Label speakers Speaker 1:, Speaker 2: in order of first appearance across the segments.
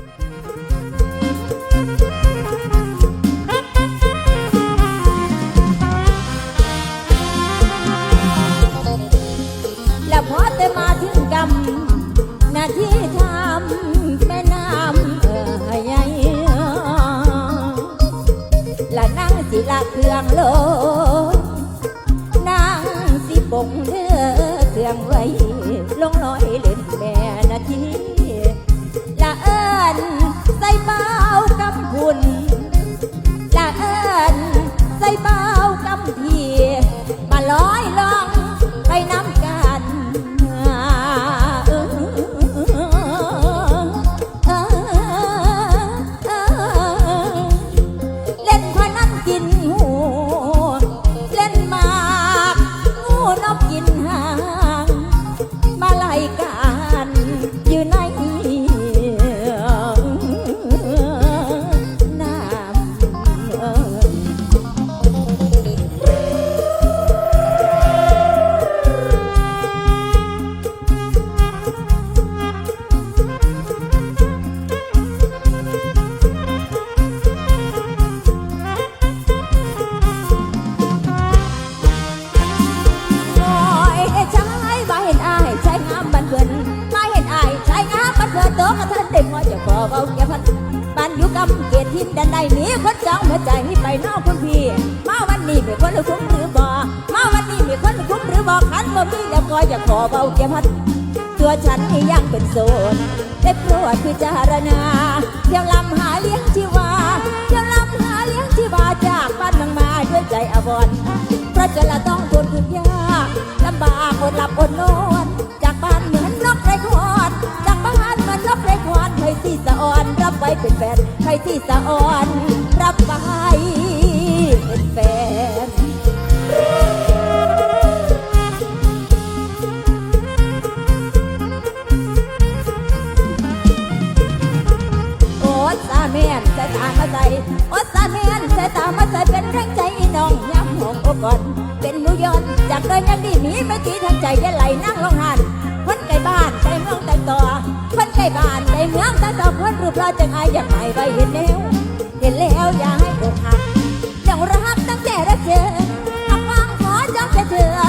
Speaker 1: แล้วพอแต่มาถึงกำหน้าที่ทำแม่น้ำเอ่ยใหญ่และนั่งสิละเครื่องโลนั่งสิปงเรือเครื่องไว้ลงลอยเล่นแม่ เด็กว่าจะขอเบาแก่พันปันอยู่กำเกียรติทินดันใดมีคนจองหัวใจให้ไปนอกคุณพี่มาวันนี้มีคนคุ้มหรือบ่มาวันนี้มีคนคุ้มหรือบ่คันบ่มีแล้วก็จะขอเบาแก่พันตัวฉันนี่ยังเป็นโสดได้โปรดพิจารณาเที่ยวลำหาเลี้ยงชีวาเที่ยวลำหาเลี้ยงชีวาจากบ้านเมืองมาด้วยใจอวรณ์เพราะจะละต้องทนทุกข์ยากลำบากอดหลับอดนอน เป็นแฟนใครที่สะอ่อนรับไว้เป็นแฟนโอ้สาเมียนใส่ตามาใส่โอ้สาเมียนใส่ตามาใส่เป็นแรงใจน้องย้ำหงอ้ก่อนเป็นมูยอนจากเดินยังดีมีไม่ตีทันใจยันไหลนั่งลงหัน คนไกลบ้านไกลเมืองแต่ต่อคนไกลบ้านไกลเมืองแต่ต่อคนรูปร่างจังไงอยากให้ไปเห็นแล้ว เห็นแล้วอย่าให้อกหักยังรักตั้งแต่รักเจอทำฟังขอจังเธอ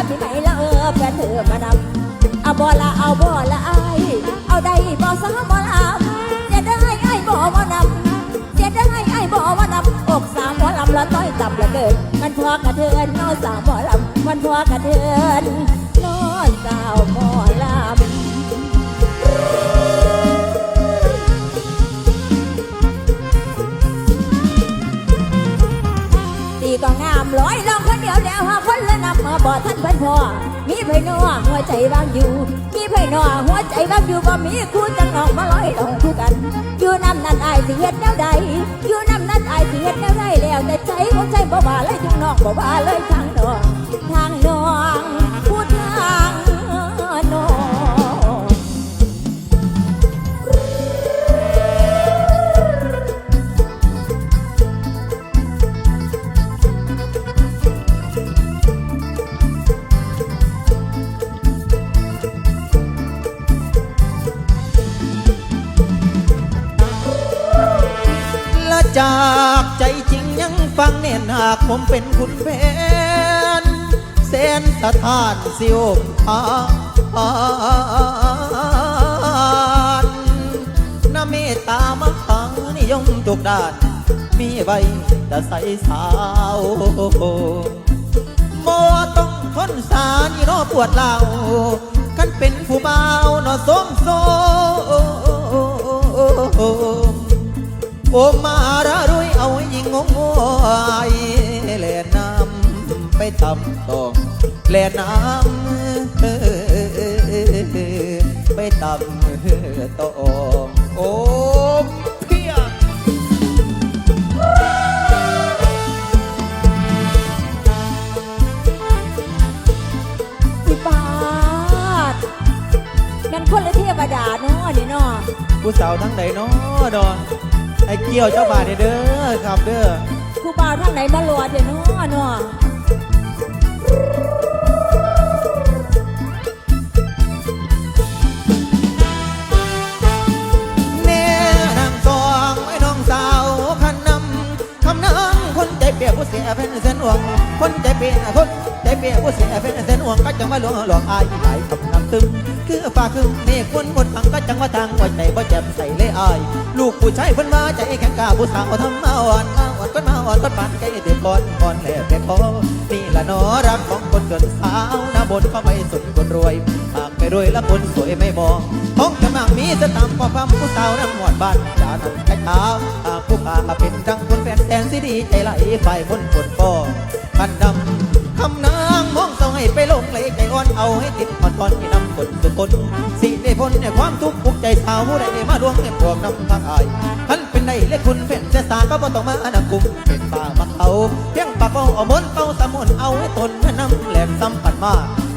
Speaker 1: พี่ไม่ละเออแฟนเธอมานำเอาบ่ละเอาบ่ละไอเอาได้บ่สาวบ่ลำจะได้ไอ้บ่บ่นำเสียดายไอ้บ่ว่นำอกสามหมอลำละต้อยต่ำละเกินมันพอกระเทือนนอนสาวหมอลำมันพอกระเทือนนอนสาวหมอ แล้วหาคนละนำมาบ่ท่านเพิ่นพ่อมีไผนอหัวใจบางอยู่ มีไผนอหัวใจบางอยู่บ่มีคู่จังน้องมาลอยลองคู่กัน อยู่น้ำนั้นอายสิเฮ็ดแนวใดอยู่น้ำนั้นอายสิเฮ็ดแนวใดแล้วแต่ใจของใจบ่ว่าเลยทางนอกบ่ว่าเลยทางนอกทางนอง
Speaker 2: จากใจจริงยังฟังเน่นหากผมเป็นคุณแผนแสนสถานสิโอมทานน้ำเมตตามหานิยมทุกด้าน มีใบแต่ใสสาวโมต้องทนสานี่รอปวดเล่ากันเป็นผู้บ่าวนอสมโซ โอมาระรวยเอายิงงงงวยแล่น้ำไปทำตองแล่น้ำไปทำตองโอ้เพีย
Speaker 1: สิบาทแมันคนละเทวดาเนาะนี่เนาะ
Speaker 2: ผู้สาวทั้งใดน้อดอน ไอ้เกี่ยวเจ้าบ่าวเด้อครับเด้อ
Speaker 1: ผู้บ่าวทางไหนมาหลอดเดี๋ยวน้อน้อเปียผู้
Speaker 2: เสียเป็นเส้นหวงคนใจเปียคนใจเปียผู้เสียเป็นเส้นหวงก็จะมาหลวงหลวกอายหลายค ตึมคือฟ้าคือเมฆคนคนทางก็จังว่าทางหัวใจบ่แจ่มใสเลยอายลูกผู้ชายเพิ่นมาใจแข็งกล้าผู้สาวทำมาอ่อนมาอ่อนก็มาอ่อนก็ปานใจเดือดร้อนก่อนแหลกแค่พอนี่ละนอรักของคนเกินสาวหน้าบนก็ไม่สุดคนรวยหากไม่รวยแล้วคนสวยไม่มองท้องกำลังมีสตามความความผู้สาวน้ำหมวดบ้านจานำไข่ขาวหากผู้ขามาเป็นดังคนแฟนแสนสิดีใจไหลไฟบนฝนฟองคันดำคำนาง ให้ไปลงเลยใจอ่อนเอาให้ติดอ่อนตอนที่นำคนสุคนสิได้พ้นในความทุกข์ปุกใจสาวผู้ใดมาดวงเงินพวกนำทางอายคันเป็นได้เล็กคุณเป็นเสสาก็บ่ต้องมาอนกุมเป็นป่ามักเอาเพียงปากเอาเอามนต์เอาสมุนเอาให้ตนแม่นำแหลมซ้ำปัดมา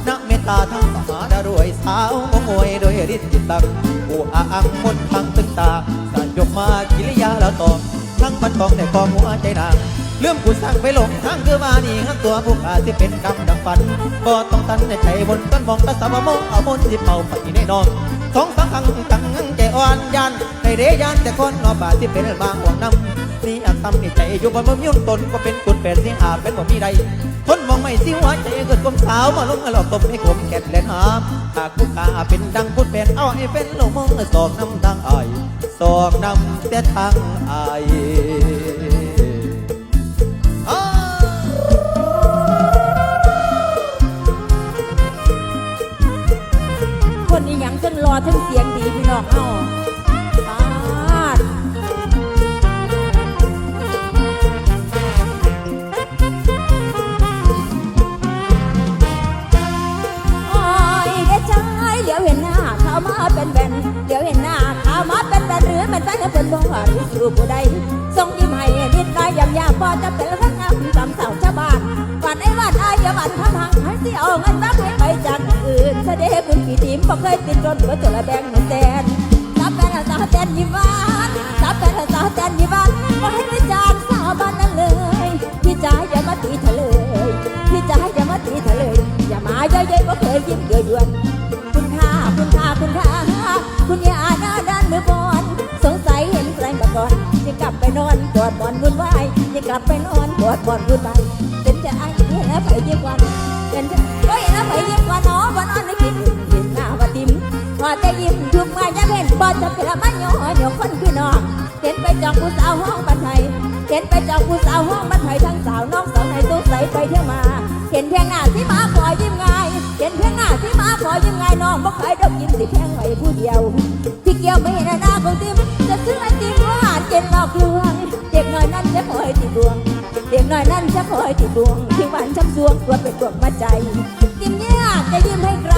Speaker 2: นักเมตตาทั้งมหาดรวยสาวงงวยโดยฤทธิ์จิตตังผู้อาอังมนทางตึงตาสานยกมากิริยาแล้วตอบทั้งมันทองในความหัวใจนาง เลื่อมกูสั่งไปหลงทางคือมานี่ฮักตัวผู้ขาที่เป็นกำดังฝันบ่ต้องตันในใจบนต้นมองตะสามมองเอามนที่เป่าไปในนองสองสังขังตังใจอ่อนยันในเรยานแต่คนนอป่าที่เป็นบางห่วงนำนี่อัตตำนี่ใจอยู่บนบ่มียนตนก็เป็นกุดเป็นเสียงอาเป็นบ่มีใดทนมองไม่สิหัวใจเกิดกลมสาวมาลงหลอกตบให้ขมแก่นแลนหามหากผู้ขาเป็นดังพูดเป็นเอาให้เป็นลงมองสอกน้ำทางอายสอกน้ำแต่ทางอาย อ
Speaker 1: ทั้งเสียงดีพี่น้องเฮาปาดโอ้ยเด็กชายเดี๋ยวเห็นหน้าเขามาเป็นแบนเดี๋ยวเห็นหน้าเขามาเป็นแบนหรือมันเป็นเป็นบ่หรือสู่ผู้ใด เคยติดรถก็ตัวละแบงเงินแสนสับเป็นสาวแตนยิวานสับเป็นสาวแตนยิวานก็ให้ไปจากสาวบ้านนั้นเลย พี่จ๋าอย่ามาตีเถอเลย พี่จ๋าอย่ามาตีเถอเลย อย่ามาเย้ยๆบ่เคยยิ้มเยอยวนคุณค่าคุณค่าคุณค่าคุณอย่าหน้าด้านมือบอลสงสัยเห็นใครมาก่อนจะกลับไปนอนกอดบอลวุ่นวายจะกลับไปนอนกอดบอลวุ่นวายเป็นจะไอ้เห็นแล้วไปเยิ่งกว่าเป็นจะก็เห็นแล้วไปยิ่ จะเห็นบอละเป็นละมันย่อหยอกคนคือน้องเห็นไปจองผู้สาวห้องบันไทยเห็นไปจ้าผู้สาวห้องมันไทยทั้งสาวน้องสาวในตู้ใสไปเที่ยวมา เห็นเพียงหน้าที่มาขอยิ้มไงเห็นเพียงหน้าที่มาขอยิ้มไงน้องบ่เคยดอกยิ้มสิเพียงไว้ผู้เดียว ที่เกี่ยวไม่เห็นหน้าของติมจะซื้อไอติมว่าหาเจนหลอกลวงเด็กน้อยนั้นจะคอยติดดวงเด็กน้อยนั้นจะคอยติดดวงที่หวานช้ำสวงตัวเป็นดวงมาใจติมยากจะยิ้มให้ใคร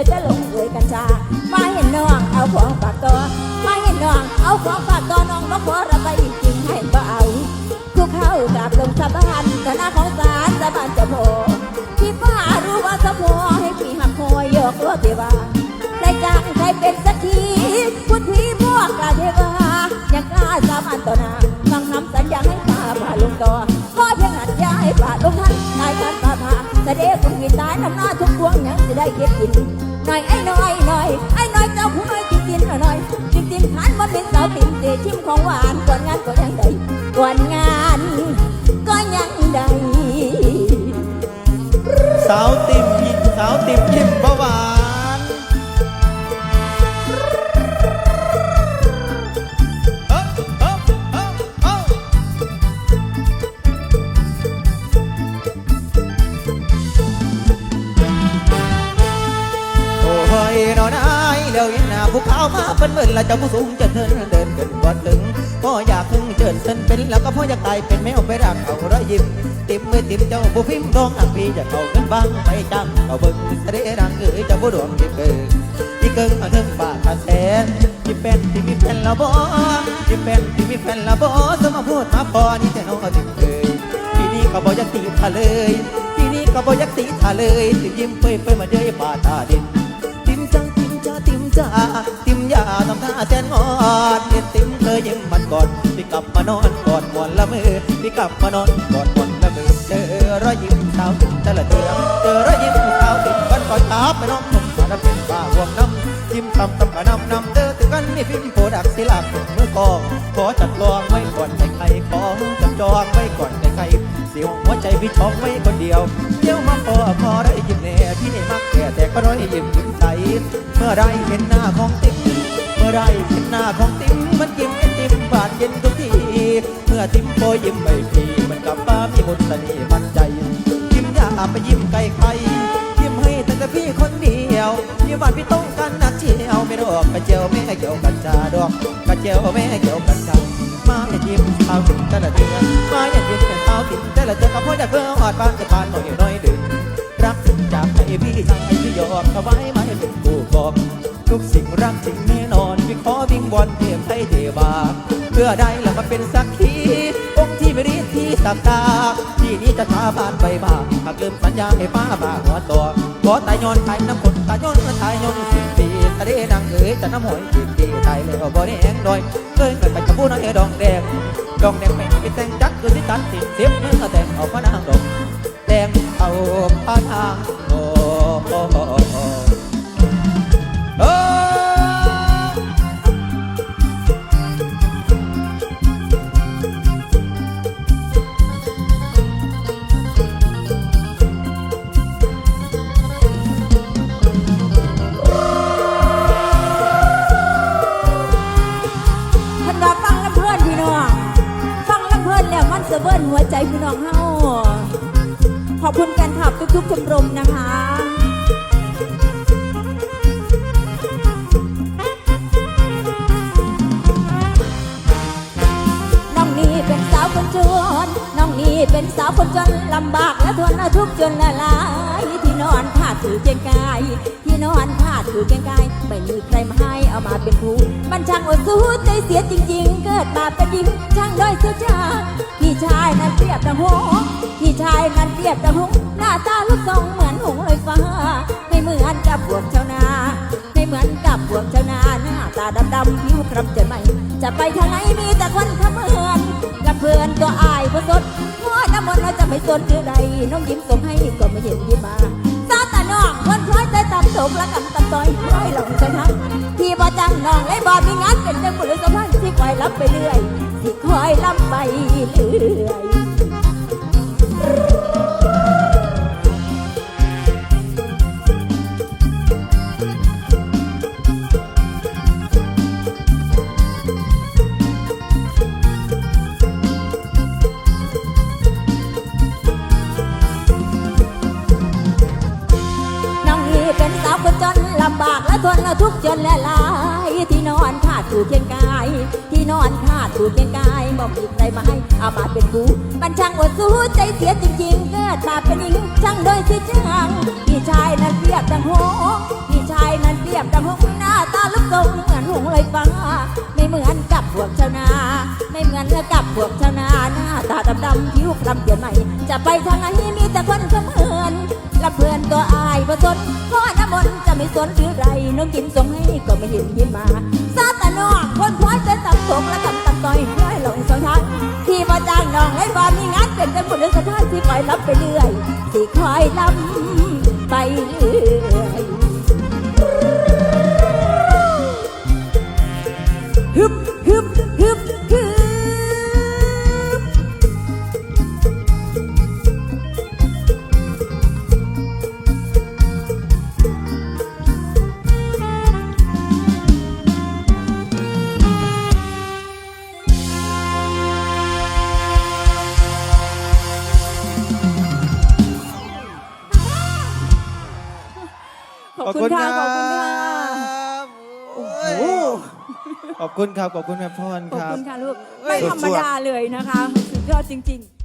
Speaker 1: ยจะลงเอยกัญชามาเห็นน้องเอาของฝากตัวมาเห็นน้องเอาของฝากตัวน้องมาขอระบายจริงให้เอาคุกเข้ากับลงสะบานคณะของศาลสะบานจะโพที่ฟ้ารู้ว่าสะโพให้พี่หักคอยยกตัวเทวาได้จ้างใครเป็นสักทีพุทธีพวกกาเทวายังกล้าสาบานต่อหน้าฟังคำสัญญาให้ป่าป่าลงต่อ เสด็จคุณกินตายน้ำหน้าทุกพวงยังจะได้เก็บกินหน่อยไอ้หน่อยหน่อยไอ้หน่อยเจ้าผู้น้อยกินกินหน่อยหน่อยกินกินขันมันเป็นสาวติ่มเตะชิมของหวานก่อนงานก็ยังได้ก่อนงานก็ยังได้
Speaker 2: สาวติ่มยิ้มสาวติ่มยิ้มหวา เขามาเป็นหมื่นละเจ้าผู้สูงเจริญเดินเกินกว่าถึงพ่ออยากถึงเจินเส้นเป็นแล้วก็พ่ออยากตายเป็นแมวไปรักเอาระยิ้มติมไม่ติมเจ้าผู้พิมพ์ดองอังปีจะเข้ากันบ้างไปจังเอาเบิ่งเสด็จรังเอ๋ยเจ้าผู้ดวงที่เกิดที่เกิงมาถึงปากกระแสที่เป็นที่มีแฟนละบ่ที่เป็นที่มีแฟนละบ่สมาพูดมาพอนี่แต่น้องเอาติมเคยที่นี่ก็บ่อยากตีทะเลยที่นี่ก็บ่อยากตีทะเลยติยิ้มเปยเปยมาเดยป่าตาดิน จ้าติมจ้าติมยาทำท่าแสนงอนเด็ดติมเคยยิ้มมันก่อนพี่กลับมานอนกอดมวนละมือพี่กลับมานอนกอดมวนละมือเจอรอยยิ้มสาวติมแต่ละเดือนเจอรอยยิ้มสาวติมวันก่อนตาไปน้องผมมาเป็นป้าห่วงน้ำยิ้มตำตำกะนำนำเด้อถึงกันมีฟิล์มโปรดักต์ศิลาเมื่อกองขอจัดลองไว้ก่อนใค รใครขอจับจองไว้ก่อนใครเสียวหัวใจพี่ชอบไว้คนเดียวเดี๋ยวมาพอพอได้ยิ้มแน่พี่นี่มักแก่แต่ก็ร้อยยิ้มยิ้มใสเมื่อได้เห็นหน้าของติ๊กเมื่อได้เห็นหน้าของติ๊มมันยิ้มเป็นติ๊มบานเย็นทุกทีเมื่อติ๊มโปยยิ้มไม่พีมันกลับมามีมนต์เสน่ห์มันใจยิ้มอยาไปยิ้มไกลใครยิ้มให้แต่แต่พี่คนเดียวยิ้มหวานพี่ต้องกันนักเชียวไม่ดอกกระเจียวแม่เกี่ยวกันจาดอกกระเจียวแม่เกี่ยวกันจามาอย่ายิ้ม เท้าถิ่นแต่ละเดือนมาอย่ายิ้มแต่เท้าถิ่นแต่ละเดือนกับพ่ออยากเพื่อหอดบ้านจะปานหน่อยหน่อยดึงรักจากให้พี่ชายพี่ยอมถวายมาให้เป็นคู่กองทุกสิ่งรักจริงแน่นอนพี่ขอวิงวอนเทียมให้เทวาเพื่อได้แล้วมาเป็นสักขีองค์ที่ไม่รีที่สักตาที่นี้จะทาบานไปบ้างหากลืมสัญญาให้ฟ้าบาหัวตัวขอตายย้อนไทยน้ำคนตายย้อนตายย้อนสิบปีทะเลดังเอ๋ยจะน้ำหอยสิบปีตายแล้วบ่ได้แหงดอยเคยเกิดไปกับผู้น้อยดองแดง ดอกแดงไม่ไปแต่งจักคือที่ตันติดเสียบเมื่อแต่งเอาพระนางดอกแดงเอาพระนางโอ้โอ้โอ้โอ้โอ้
Speaker 1: ชมรมนะคะน้องนี่เป็นสาวคนจนน้องนี่เป็นสาวคนจนลำบากและทนทุกข์จนละลายที่นอนผ้าถือเกียงกายที่นอนผ้าถือเกียงกายไม่มีใครมาให้เอามาเป็นผู้มันช่างอดสู้ใจเสียจริง ๆ เกิดมาเป็นหญิงช่างด้อยเสียจาพี่ชายนั้นเปรียบดังหงพี่ชายนั้นเปรียบดังหง คล้ำจะไม่จะไปทางไหนมีแต่คนขมือนกับเพื่อนตัวอายผู้สดหัวน้ำมนต์เราจะไม่สนหรือใดน้องยิ้มส่งให้ก็ไม่เห็นยิ้มมาซาตาน้องคนคล้อยใจตำตกและกำตำต้อยร้อยหลงจังทักที่บ่จังน้องเลยบ่มีงานเป็นจังบุญสมพันธ์ที่คอยรับไปเรื่อยที่คอยรับไปเรื่อย ถูกเคียงกายบ่มีใครมาให้เอามาเป็นกูมันช่างอดสู้ใจเสียจริงๆเกิดมาเป็นหญิงช่างโดยสิจังพี่ชายนั้นเปรียบดังหงส์พี่ชายนั้นเปรียบดังหงส์หน้าตาลุกทรงเหมือนหงส์เลยฟ้าไม่เหมือนกับพวกชาวนา ไม่เหมือนกับพวกชาวนาหน้าตาดำๆผิวคล้ำเปลี่ยนใหม่ จะไปทางไหนมีแต่คนเสมือนและเพื่อนตัวอายประสนพ่อน้ำมนต์จะไม่สนหรือไรน้องกินส่งให้ก็ไม่เห็นยิ้มมาซาตานอง มีงานเป็นบุญสถานที่คอยรับไปเรื่อยที่คอยรับ คุณค่ะ ขอบคุณค่ะ
Speaker 2: โอ้โห ขอบคุณครับ ขอบคุณแม่พร
Speaker 1: ขอบ
Speaker 2: ครับ
Speaker 1: คุณค่ะลูก
Speaker 2: เอ้
Speaker 1: ไม่
Speaker 2: ย
Speaker 1: ธรรมดาเลยนะคะ สุดยอดจริง ๆ